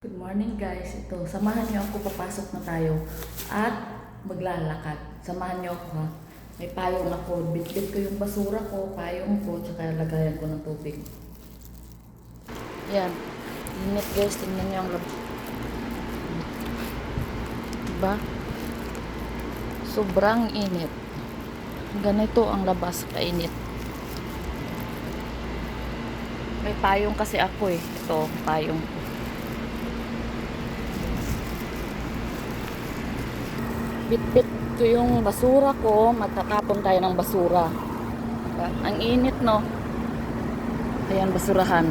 Good morning guys. Ito, samahan niyo ako papasok na tayo at maglalakad. Samahan niyo ako ha. May payong ako. Bitbit ko yung basura ko, payong ko, tsaka lagayan ko ng tubig. Yan. Init guys. Tingnan niyo ang lab. Diba? Sobrang init. Ganito ang labas kainit. May payong kasi ako eh. Ito, payong ko. Bit-bit ko yung basura ko. Magtatapon tayo ng basura. Ang init, no? Ayan, basurahan.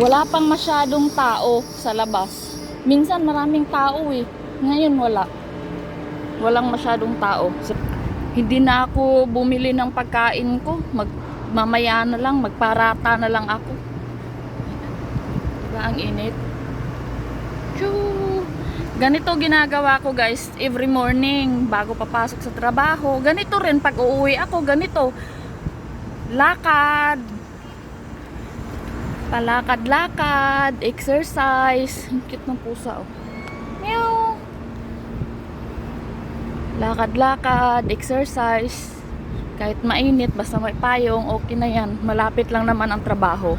Wala pang masyadong tao sa labas. Minsan maraming tao eh. Ngayon wala. Walang masyadong tao. So, hindi na ako bumili ng pagkain ko. Mag, mamaya na lang, magparata na lang ako. Diba ang init? Choo! Ganito ginagawa ko guys every morning bago papasok sa trabaho. Ganito rin pag uuwi ako, ganito. Lakad. Palakad-lakad, exercise. Ang cute ng pusa oh. Meow. Lakad-lakad, exercise. Kahit mainit, basta may payong, okay na yan. Malapit lang naman ang trabaho.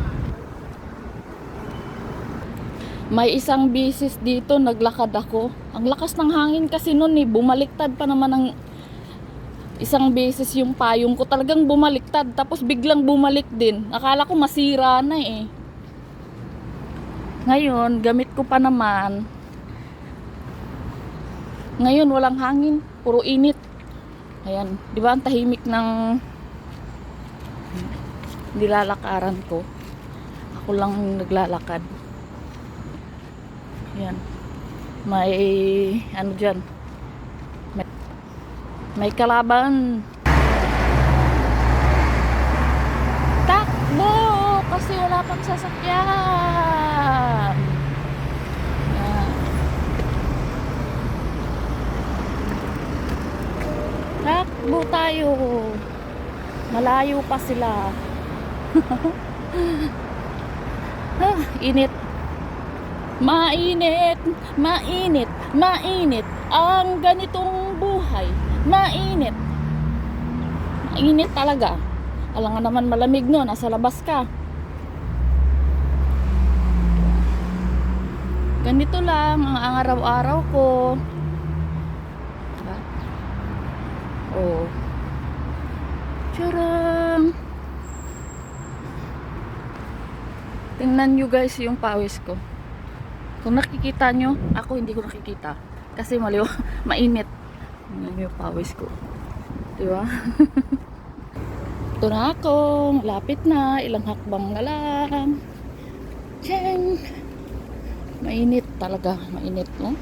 May isang bisis dito, naglakad ako. Ang lakas ng hangin kasi noon eh, bumaliktad pa naman ng isang beses yung payong ko. Talagang bumaliktad, tapos biglang bumalik din. Akala ko masira na eh. Ngayon, gamit ko pa naman. Ngayon, walang hangin. Puro init. Ayan, di ba ang tahimik ng nilalakaran ko. Ako lang naglalakad. Yan. May ano diyan. May, may kalaban. Takbo kasi wala pang sasakyan. Yan. Takbo tayo. Malayo pa sila. ah, init. Mainit, mainit, mainit ang ganitong buhay. Mainit. Mainit talaga. Alam nga naman malamig no, nasa labas ka. Ganito lang ang araw-araw ko. Diba? Oh. Charang. Tingnan nyo guys yung pawis ko. Kung nakikita nyo, ako hindi ko nakikita. Kasi maliw, mainit. Nyo yung pawis ko. Di ba? Ito na ako. Lapit na. Ilang hakbang na lang. Cheng! Mainit talaga. Mainit, no?